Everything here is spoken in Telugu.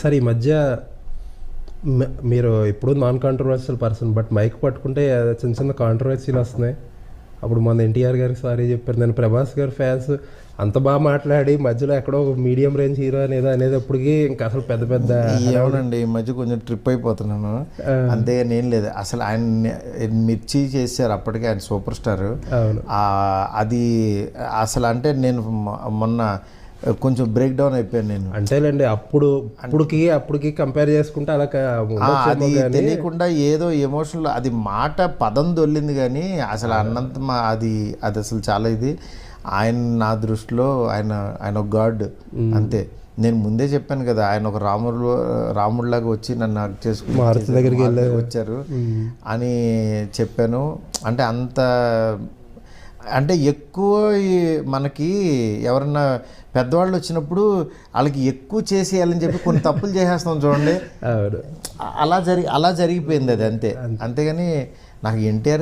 సార్ ఈ మధ్య మీరు ఎప్పుడు non controversial person but mic పట్టుకుంటే చిన్న చిన్న కాంట్రవర్సీలు వస్తున్నాయి. అప్పుడు మన ఎన్టీఆర్ గారికి సారీ చెప్పారు. నేను ప్రభాస్ గారి ఫ్యాన్స్ అంత బాగా మాట్లాడి మధ్యలో ఎక్కడో మీడియం రేంజ్ హీరో అనేది అనేటప్పటికి ఇంకా అసలు పెద్ద పెద్ద ఏమనండి ఈ మధ్య కొంచెం ట్రిప్ అయిపోతున్నాను. అంతేగాని ఏం లేదు. అసలు ఆయన మిర్చి చేశారు అప్పటికే ఆయన సూపర్ స్టార్ అది అసలు అంటే నేను మొన్న కొంచెం బ్రేక్ డౌన్ అయిపోయాను నేను. అంతేలేండి అప్పుడు అప్పుడుకి అప్పుడుకి కంపేర్ చేసుకుంటే అలా అది తెలియకుండా ఏదో ఎమోషనల్ అది మాట పదం దొల్లింది కానీ అసలు అన్నంత మా అది అది అసలు చాలా ఇది. ఆయన నా దృష్టిలో ఆయన ఆయన ఒక గాడ్ అంతే. నేను ముందే చెప్పాను కదా ఆయన ఒక రాముడు రాముడిలాగా వచ్చి నన్ను చేసుకుని దగ్గరికి వచ్చారు. అని చెప్పాను. అంటే అంత అంటే ఎక్కువ మనకి ఎవరన్నా పెద్దవాళ్ళు వచ్చినప్పుడు వాళ్ళకి ఎక్కువ చేసేయాలని చెప్పి కొన్ని తప్పులు చేసేస్తాం చూడండి. అలా జరి అలా జరిగిపోయింది అది అంతే. అంతేగాని నాకు ఎన్టీఆర్